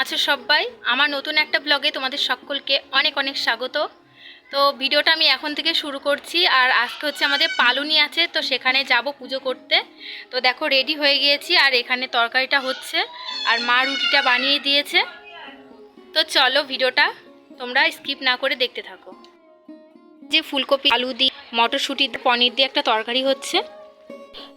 আছো সবাই। আমার নতুন একটা ব্লগে তোমাদের সকলকে অনেক অনেক স্বাগত। তো ভিডিওটা আমি এখন থেকে শুরু করছি, আর আজকে হচ্ছে আমাদের পালুনি আছে, তো সেখানে যাব পুজো করতে। তো দেখো রেডি হয়ে গিয়েছি, আর এখানে তরকারিটা হচ্ছে, আর মা রুটিটা বানিয়ে দিয়েছে। তো চলো ভিডিওটা তোমরা স্কিপ না করে দেখতে থাকো। যে ফুলকপি, আলু দিয়ে, মটরশুঁটি, পনির দিয়ে একটা তরকারি হচ্ছে।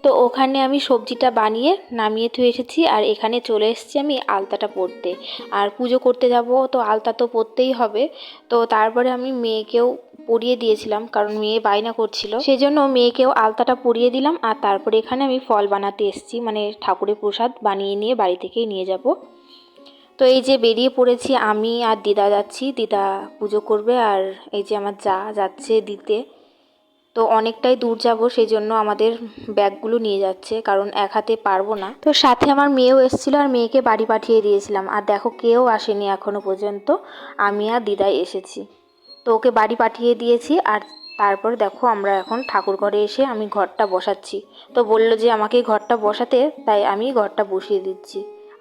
তো ওখানে আমি সবজিটা বানিয়ে নামিয়ে থুয়ে এসেছি আর এখানে চলে এসেছি আমি আলতাটা পরতে। আর পুজো করতে যাব তো আলতা তো পরতেই হবে। তো তারপরে আমি মেয়েকেও পরিয়ে দিয়েছিলাম কারণ মেয়ে বায়না করছিল। সেই জন্য মেয়েকেও আলতাটা পরিয়ে দিলাম আর তারপরে এখানে আমি ফল বানাতে এসেছি। মানে ঠাকুরের প্রসাদ বানিয়ে নিয়ে বাড়ি থেকেই নিয়ে যাব। তো এই যে বেরিয়ে পড়েছি আমি আর দিদা যাচ্ছি। দিদা পুজো করবে আর এই যে আমার যা যাচ্ছে দিতে। তো অনেকটাই দূর যাব সেই জন্য আমাদের ব্যাগগুলো নিয়ে যাচ্ছে, কারণ এক হাতে পারব না। তো সাথে আমার মেয়েও এসেছিল আর মেয়েকে বাড়ি পাঠিয়ে দিয়েছিলাম। আর দেখো কেউ আসেনি এখনও পর্যন্ত। আমি আর দিদাই এসেছি। তো ওকে বাড়ি পাঠিয়ে দিয়েছি আর তারপর দেখো আমরা এখন ঠাকুর ঘরে এসে আমি ঘরটা বসাচ্ছি। তো বলল যে আমাকে ঘরটা বসাতে, তাই আমি ঘরটা বসিয়ে দিচ্ছি।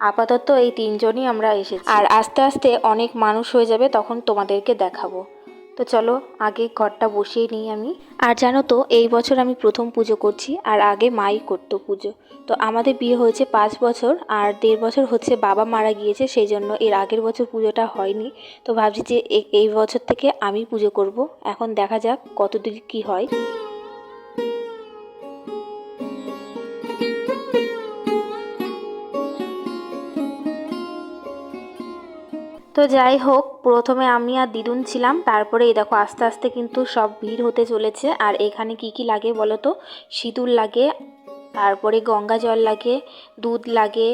আপাতত এই তিনজনই আমরা এসেছি। আর আস্তে আস্তে অনেক মানুষ হয়ে যাবে, তখন তোমাদেরকে দেখাবো। তো চলো আগে ঘরটা বসিয়ে নিই আমি। আর জানো তো, এই বছর আমি প্রথম পুজো করছি আর আগে মাই করতো পুজো। তো আমাদের বিয়ে হয়েছে পাঁচ বছর আর দেড় বছর হচ্ছে বাবা মারা গিয়েছে সেই জন্য এর আগের বছর পুজোটা হয়নি। তো ভাবছি যে এই বছর থেকে আমি পুজো করব। এখন দেখা যাক কতদূর কি হয়। তো যাই হোক, প্রথমে আমি আর দিদুন ছিলাম, তারপরে এই দেখো আস্তে আস্তে কিন্তু সব ভিড় হতে চলেছে। আর এখানে কি কি লাগে বলো তো? সিঁদুর লাগে, তারপরে গঙ্গা জল লাগে, দুধ লাগে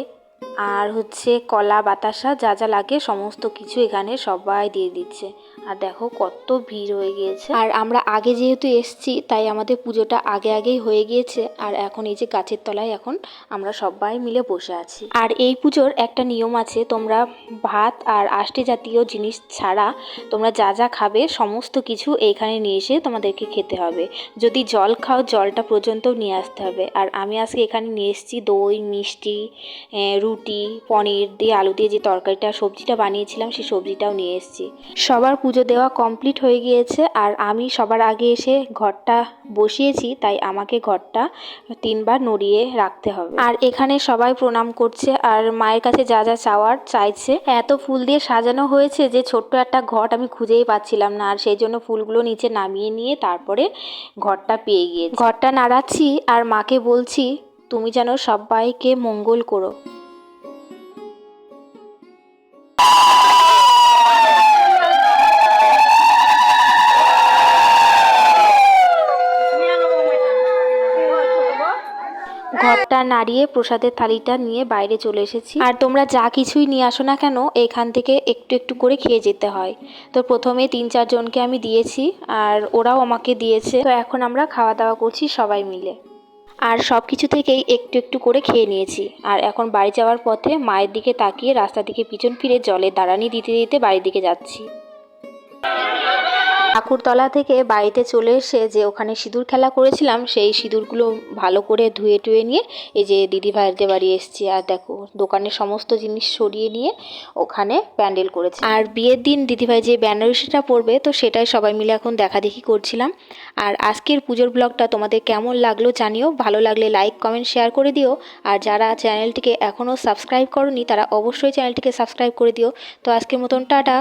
আর হচ্ছে কলা বাতাসা যা যা লাগে সমস্ত কিছু এখানে সবাই দিয়ে দিচ্ছে। আর দেখো কত ভিড় হয়ে গিয়েছে। আর আমরা আগে যেহেতু এসছি তাই আমাদের পুজোটা আগে আগেই হয়ে গিয়েছে। আর এখন এই যে গাছের তলায় এখন আমরা সবাই মিলে বসে আছি। আর এই পুজোর একটা নিয়ম আছে তোমরা ভাত আর আষ্টি জাতীয় জিনিস ছাড়া তোমরা যা যা খাবে সমস্ত কিছু এইখানে নিয়ে এসে তোমাদেরকে খেতে হবে। যদি জল খাও জলটা পর্যন্ত নিয়ে আসতে হবে। আর আমি আজকে এখানে নিয়ে এসেছি দই মিষ্টি এ, রুটি, পনির দিয়ে আলু দিয়ে যে তরকারিটা, সবজিটা বানিয়েছিলাম, সেই সবজিটাও নিয়ে এসেছি। সবার পুজো দেওয়া কমপ্লিট হয়ে গিয়েছে আর আমি সবার আগে এসে ঘরটা বসিয়েছি, তাই আমাকে ঘরটা তিনবার নড়িয়ে রাখতে হবে। আর এখানে সবাই প্রণাম করছে আর মায়ের কাছে যা যা চাওয়ার চাইছে। এত ফুল দিয়ে সাজানো হয়েছে যে ছোট্ট একটা ঘট আমি খুঁজেই পাচ্ছিলাম না আর সেই জন্য ফুলগুলো নিচে নামিয়ে নিয়ে তারপরে ঘরটা পেয়ে গিয়ে ঘরটা নাড়াচ্ছি আর মাকে বলছি, তুমি যেন সবাইকে মঙ্গল করো। ঘরটা নাড়িয়ে প্রসাদের থালিটা নিয়ে বাইরে চলে এসেছি। আর তোমরা যা কিছুই নিয়ে আসো না কেন, এখান থেকে একটু একটু করে খেয়ে যেতে হয়। তো প্রথমে তিন চারজনকে আমি দিয়েছি, আর ওরাও আমাকে দিয়েছে। তো এখন আমরা খাওয়া দাওয়া করছি সবাই মিলে। আর সব কিছু থেকেই একটু একটু করে খেয়ে নিয়েছি। আর এখন বাড়ি যাওয়ার পথে মায়ের দিকে তাকিয়ে রাস্তা দিকে পিছন ফিরে জলে দাঁড়ানি দিতে দিতে বাড়ির দিকে যাচ্ছি। ঠাকুরতলা থেকে বাড়িতে চলে এসে যে ওখানে সিঁদুর খেলা করেছিলাম, সেই সিঁদুরগুলো ভালো করে ধুয়ে টুয়ে নিয়ে এই যে দিদি ভাইদের বাড়ি এসেছি। আর দেখো, দোকানের সমস্ত জিনিস সরিয়ে নিয়ে ওখানে প্যান্ডেল করেছে। আর বিয়ের দিন দিদিভাই যে বেনারসিটা পরবে, তো সেটাই সবাই মিলে এখন দেখাদেখি করছিলাম। আর আজকের পুজোর ব্লগটা তোমাদের কেমন লাগল জানিও। ভালো লাগলে লাইক কমেন্ট শেয়ার করে দিও। আর যারা চ্যানেলটিকে এখনও সাবস্ক্রাইব করনি, তারা অবশ্যই চ্যানেলটিকে সাবস্ক্রাইব করে দিও। তো আজকের মতন টাটা।